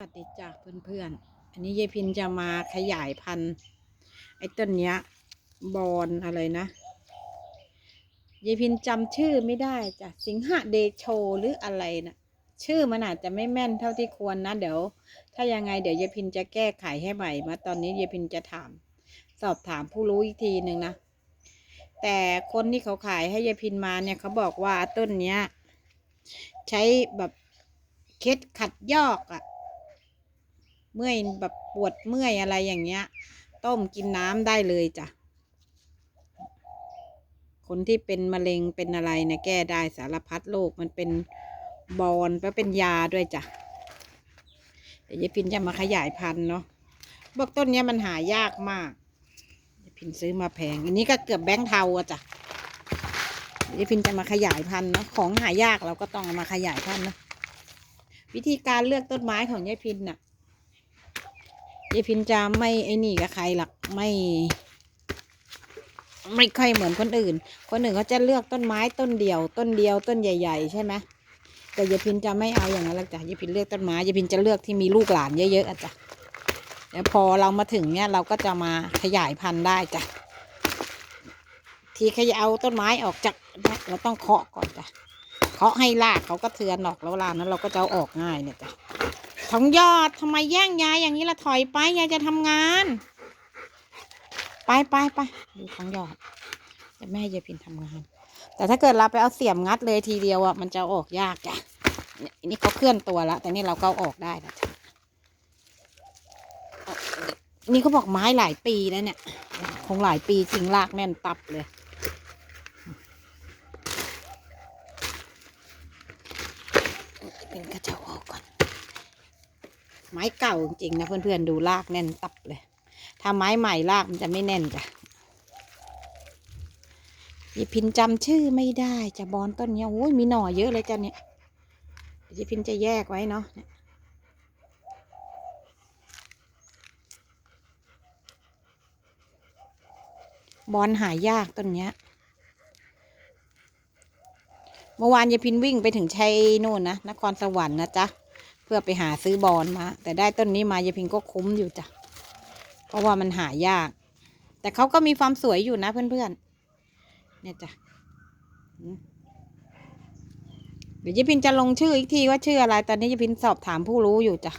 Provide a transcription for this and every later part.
สวัสดีจ้ะเพื่อนๆ อันนี้ยายพินจะมาขยายพันธุ์ไอ้ต้นเนี้ย บอนอะไรนะยายพินจำชื่อไม่ได้จ้ะสิงหเดโชหรืออะไรนะชื่อมันอาจจะไม่แม่นเท่าที่ควรนะ เดี๋ยว ถ้ายังไงเดี๋ยวยายพินจะแก้ไขให้ใหม่มาตอนนี้ยายพินจะถาม สอบถามผู้รู้อีกทีหนึ่งนะ แต่คนที่เขาขายให้ยายพินมาเนี่ยเขาบอกว่าต้นเนี้ย ใช้แบบเคล็ดขัดยอกอะ เมื่อยแบบปวดเมื่อยอะไรอย่างเงี้ย ต้มกินน้ำได้เลยจ้ะ คนที่เป็นมะเร็งเป็นอะไรนะแก้ได้สารพัดโรคมันเป็นบอลแล้วเป็นยาด้วยจ้ะเดี๋ยวยายพินจะมาขยายพันธุ์เนาะบอกต้นเนี้ยมันหายากมากยายพินซื้อมาแพง อันนี้ก็เกือบแบงค์เทาอะจ้ะเดี๋ยวยายพินจะมาขยายพันธุ์เนาะของหายากเราก็ต้องเอามาขยายพันธุ์นะวิธีการเลือกต้นไม้ของยายพินน่ะ ยายพินจะไม่ไอ้นี่กับใครหรอกไม่ ไม่ค่อยเหมือนคนอื่น คนอื่นเขาจะเลือกต้นไม้ต้นเดียว ต้นเดียวต้นใหญ่ ๆ ใช่ไหมแต่ยายพินจะไม่เอาอย่างนั้นหรอกจ้ะยายพินเลือกต้นไม้ยายพินจะเลือกที่มีลูกหลานเยอะๆอะจ้ะแล้วพอเรามาถึงเนี่ยเราก็จะมาขยายพันธุ์ได้จ้ะทีขยายเอาต้นไม้ออกจากเราต้องเคาะก่อนจ้ะเคาะให้รากเขาก็เทือนออกแล้วลานั้นเราก็จะเอาออกง่ายเนี่ยจ้ะ ทองยอดทำไมแย่งยายอย่างนี้ละถอยไปยายจะทำงาน ไปไปไปดูทองยอดจะไม่ยายพินทำงาน แต่ถ้าเกิดเราไปเอาเสียมงัดเลยทีเดียวอะมันจะออกยากจ้ะเนี่ยนี่เขาเคลื่อนตัวแล้วแต่นี่เราก็ออกได้แล้วจ้ะนี่เขาบอกไม้หลายปีแล้วเนี่ย คงหลายปีจริงรากแน่นตับเลย เป็นกระเจ้าออกก่อน ไม้เก่าจริงๆนะเพื่อนๆดูรากแน่นตับเลย ถ้าไม้ใหม่รากมันจะไม่แน่นจ้ะยายพินจำชื่อไม่ได้จะบอนต้นเนี้ยโอ้ยมีหน่อเยอะเลยจ้ะเนี่ยเดี๋ยวยายพินจะแยกไว้เนาะบอนหายากต้นเนี้ย เมื่อวานยายพินวิ่งไปถึงชัยนู่นนะนครสวรรค์นะจ๊ะ พื่อไปหาซื้อบอลมา แต่ได้ต้นนี้มายายพินก็คุ้มอยู่จ้ะ เพราะว่ามันหายาก แต่เขาก็มีความสวยอยู่นะเพื่อนๆเนี่ยจ้ะเดี๋ยวยายพินจะลงชื่ออีกทีว่าชื่ออะไร ตอนนี้ยายพินสอบถามผู้รู้อยู่จ้ะ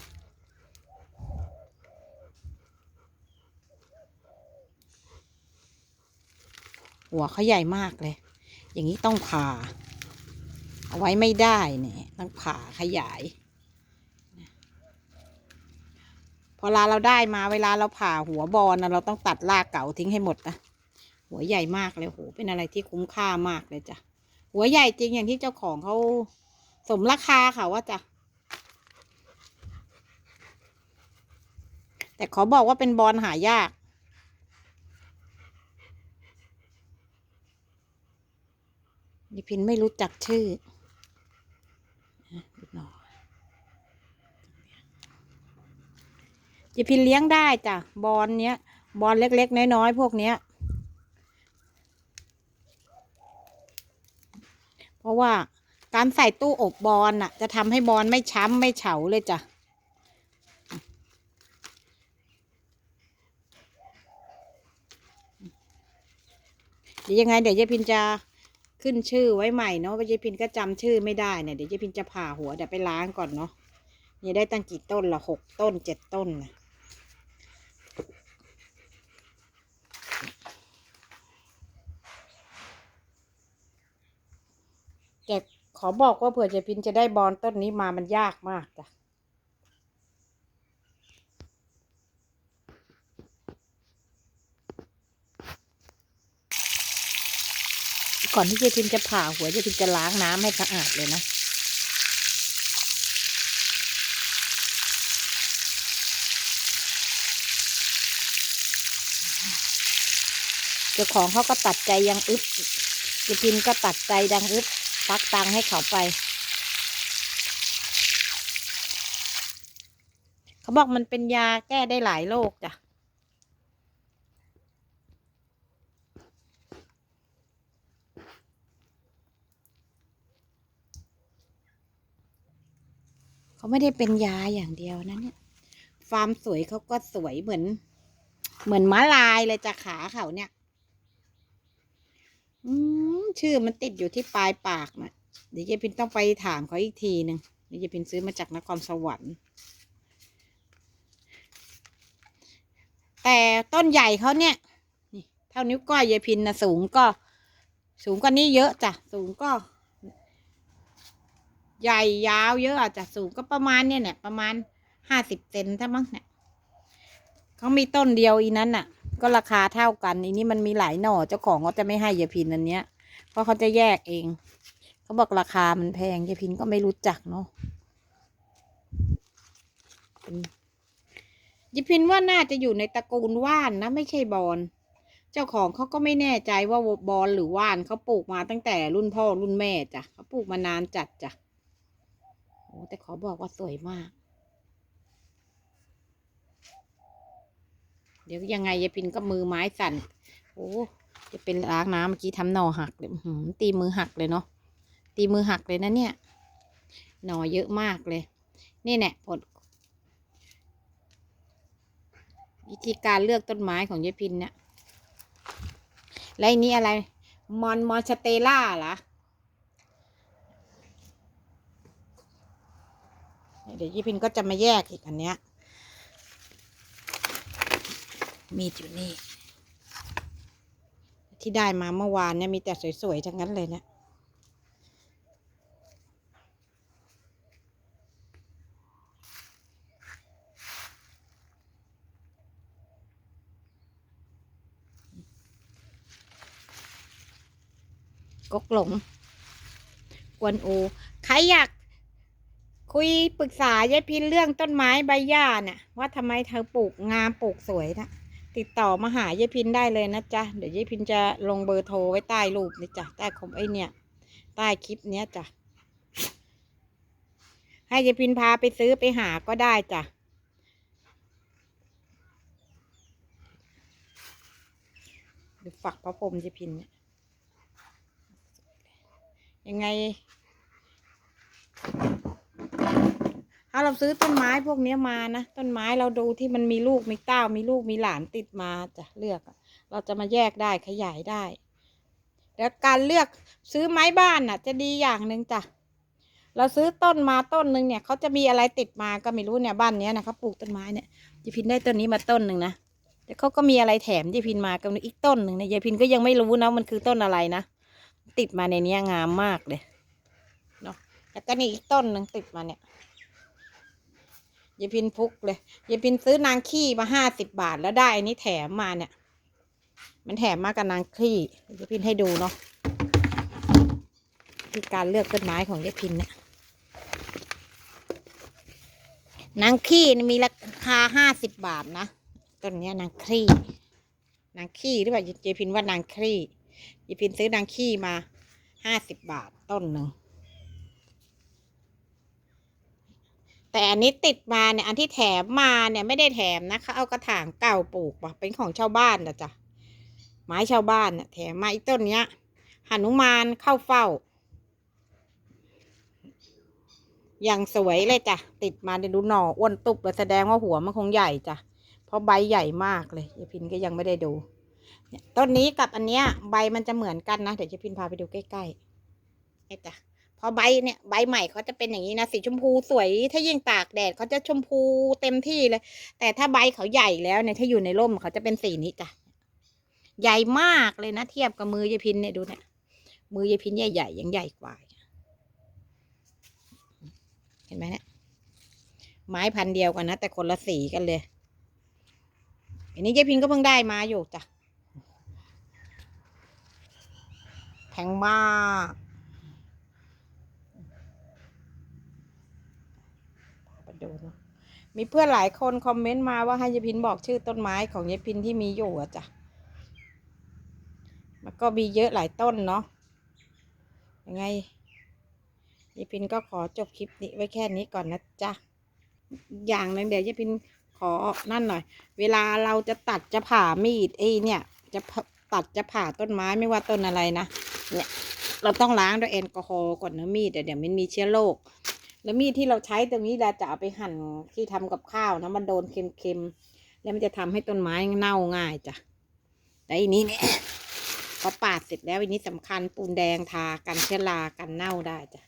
หัวเขาใหญ่มากเลย อย่างนี้ต้องผ่า เอาไว้ไม่ได้เนี่ย ต้องผ่าขยาย พอเวลาเราได้มาเวลาเราผ่าหัวบอลนะเราต้องตัดรากเก่าทิ้งให้หมดนะหัวใหญ่มากเลยโหเป็นอะไรที่คุ้มค่ามากเลยจ้ะหัวใหญ่จริงอย่างที่เจ้าของเขาสมราคาค่ะว่าจ้ะแต่ขอบอกว่าเป็นบอลหายาก ดิพินไม่รู้จักชื่อดูหน่อย ดิพินเลี้ยงได้จ้ะบอลเนี้ย บอลเล็กๆ น้อยๆ พวกเนี้ย เพราะว่าการใส่ตู้อบบอลน่ะ จะทำให้บอลไม่ช้ำไม่เฉาเลยจ้ะเดี๋ยวยังไงเดี๋ยวยายพินจะขึ้นชื่อไว้ใหม่เนาะว่ายายพินก็จำชื่อไม่ได้เนี่ยเดี๋ยวยายพินจะผ่าหัวเดี๋ยวไปล้างก่อนเนาะนี่ได้ตั้งกี่ต้นละหกต้นเจ็ดต้นนะแต่ ขอบอกว่าเผื่อยายพินจะได้บอลต้นนี้มามันยากมากจ้ะก่อนที่เจพินจะผ่าหัวเจพินจะล้างน้ำให้สะอาดเลยนะ เจ้าของเขาก็ตัดใจยังอึบเจพินก็ตัดใจดังอึบ ปักตังให้เขาไป เขาบอกมันเป็นยาแก้ได้หลายโรคจ้ะเขาไม่ได้เป็นยาอย่างเดียวนะเนี่ย ฟาร์มสวยเขาก็สวยเหมือน เหมือนม้าลายเลยจากขาเขาเนี่ย อืม ชื่อมันติดอยู่ที่ปลายปากนะเดี๋ยวเยพินต้องไปถามเขาอีกทีหนึ่งเดี๋ยวเยพินซื้อมาจากนครสวรรค์ แต่ต้นใหญ่เขาเนี่ยนี่เท่านิ้วก้อยเยพินนะสูงก็ สูงกว่านี้เยอะจ้ะสูงก็ ใหญ่ยาวเยอะอะจ้ะสูงก็ประมาณเนี่ยเนี่ยประมาณห้าสิบเซนถ้ามั้งเนี่ยเขามีต้นเดียวอีนั้นน่ะ ก็ราคาเท่ากันอีนี้มันมีหลายหน่อเจ้าของเขาจะไม่ให้เยพินอันเนี้ย เพราะเขาจะแยกเอง เขาบอกราคามันแพงเยพินก็ไม่รู้จักเนาะเป็นเยพินว่าน่าจะอยู่ในตระกูลว่านนะ ไม่ใช่บอนเจ้าของเขาก็ไม่แน่ใจว่าบอนหรือว่านเขาปลูกมาตั้งแต่รุ่นพ่อรุ่นแม่จ้ะเขาปลูกมานานจัดจ้ะโอ้แต่ขอบอกว่าสวยมาก เดี๋ยวยังไงยายพินก็มือไม้สั่น โอ้ จะเป็นล้างน้ำเมื่อกี้ทำหน่อหักเลยตีมือหักเลยเนาะตีมือหักเลยนะเนี่ย หน่อเยอะมากเลย นี่แน่ผลวิธีการเลือกต้นไม้ของยายพินเนี่ยแล้วอันนี้อะไรมอนมอนสเตล่าเหรอเดี๋ยวยายพินก็จะมาแยกอีกอันเนี้ย มีอยู่นี่ ที่ได้มาเมื่อวานเนี่ยมีแต่สวยๆทั้งนั้นเลยเนะกกหลง กวนโอใครอยากคุยปรึกษายายพินเรื่องต้นไม้ใบหญ้าเนี่ยว่าทำไมเธอปลูกงามปลูกสวยนะ ติดต่อมาหายายพินได้เลยนะจ๊ะ เดี๋ยวยายพินจะลงเบอร์โทรไว้ใต้รูปนี่จ้ะ ใต้คอมไอเนี่ย ใต้คลิปเนี้ยจ้ะ ให้ยายพินพาไปซื้อไปหาก็ได้จ้ะฝักพระพรหมยายพินเนี่ยยังไง ถ้าเราซื้อต้นไม้พวกเนี้ยมานะ ต้นไม้เราดูที่มันมีลูกมีเต้ามีลูกมีหลานติดมาจะเลือก เราจะมาแยกได้ขยายได้ แล้วการเลือกซื้อไม้บ้านน่ะ จะดีอย่างหนึ่งจ้ะเราซื้อต้นมาต้นหนึ่งเนี่ยเขาจะมีอะไรติดมาก็ไม่รู้เนี่ยบ้านเนี้ยนะเขาปลูกต้นไม้เนี่ยยายพินได้ต้นนี้มาต้นหนึ่งนะแต่เขาก็มีอะไรแถมยายพินมากับอีกต้นหนึ่งเนี่ยยายพินก็ยังไม่รู้นะมันคือต้นอะไรนะติดมาในเนี้ยงามมากเลยเนาะแล้วก็นี่อีกต้นหนึ่งติดมาเนี่ย ยายพินพุกเลยยายพินซื้อนางขี้มาห้าสิบบาทแล้วได้อันนี้แถมมาเนี่ย มันแถมมากับนางขี้ยายพินให้ดูเนาะที่การเลือกต้นไม้ของยายพินเนี่ยนางขี้มีราคาห้าสิบบาทนะต้นนี้นางขี้นางขี้หรือเปล่ายายพินว่านางขี้ยายพินซื้อนางขี้มาห้าสิบบาทต้นหนึ่ง แต่อันนี้ติดมาเนี่ยอันที่แถมมาเนี่ยไม่ได้แถมนะเขาเอากระถางเก่าปลูกป่ะเป็นของชาวบ้านนะจ๊ะไม้ชาวบ้านเนี่ยแถมมาอีกต้นเนี้ยหนุมานเข้าเฝ้า อย่างสวยเลยจ้ะติดมาเดี๋ยวดูหน่ออ้วนตุบเลยแสดงว่าหัวมันคงใหญ่จ้ะเพราะใบใหญ่มากเลยยายพินก็ยังไม่ได้ดูต้นนี้กับอันเนี้ย ใบมันจะเหมือนกันนะเดี๋ยวยายพินพาไปดูใกล้ๆเนี่ยจ้ะ พอใบเนี่ยใบใหม่เขาจะเป็นอย่างนี้นะสีชมพูสวยถ้ายิ่งตากแดดเขาจะชมพูเต็มที่เลย แต่ถ้าใบเขาใหญ่แล้วเนี่ยถ้าอยู่ในร่มเขาจะเป็นสีนี้จ้ะใหญ่มากเลยนะเทียบกับมือยายพินเนี่ยดูเนี่ยมือยายพินใหญ่ๆยังใหญ่กว่าเห็นไหมเนี่ยไม้พันเดียวกันนะแต่คนละสีกันเลย อันนี้ยายพินก็เพิ่งได้มาอยู่จ้ะแพงมาก มา ดูเนอะมีเพื่อนหลายคนคอมเมนต์มาว่าให้ยายพินบอกชื่อต้นไม้ของยายพินที่มีอยู่อะจ้ะมันก็มีเยอะหลายต้นเนาะยังไงยายพินก็ขอจบคลิปนี้ไว้แค่นี้ก่อนนะจ๊ะอย่างหนึ่งเดี๋ยวยายพินขอนั่นหน่อย เวลาเราจะตัดจะผ่ามีดไอ้เนี่ย จะตัดจะผ่าต้นไม้ไม่ว่าต้นอะไรนะเนี่ยเราต้องล้างด้วยแอลกอฮอล์ก่อนนะมีดเดี๋ยวเดี๋ยวมันมีเชื้อโรค แล้วมีดที่เราใช้ตรงนี้เราจะเอาไปหั่นที่ทำกับข้าวนะมันโดนเค็มๆแล้วมันจะทำให้ต้นไม้เน่าง่ายจ้ะแต่อันนี้เนี่ยพอปาดเสร็จแล้วอันนี้สำคัญปูนแดงทากันเชื้อรากันเน่าได้จ้ะ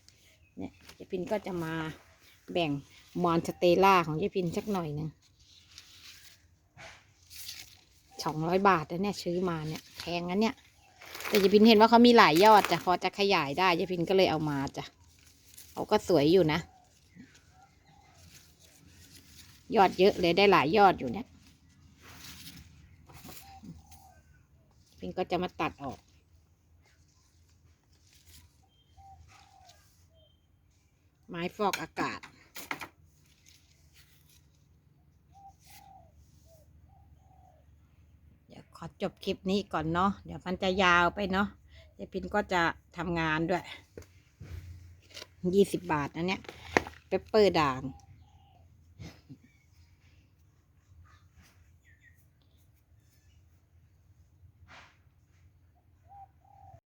เนี่ยยายพินก็จะมาแบ่งมอนสเตล่าของยายพินสักหน่อยหนึ่งสองร้อยบาทนะเนี่ยซื้อมาเนี่ยแพงงั้นเนี่ยแต่ยายพินเห็นว่าเขามีหลายยอดจ้ะพอจะขยายได้ยายพินก็เลยเอามาจ้ะ เขาก็สวยอยู่นะ ยอดเยอะเลยได้หลายยอดอยู่เนี่ยพินก็จะมาตัดออก ไม้ฟอกอากาศเดี๋ยวขอจบคลิปนี้ก่อนเนาะ เดี๋ยวมันจะยาวไปเนาะยายวพินก็จะทำงานด้วย ยี่สิบบาทนะเนี่ยเปปเปอร์ด่าง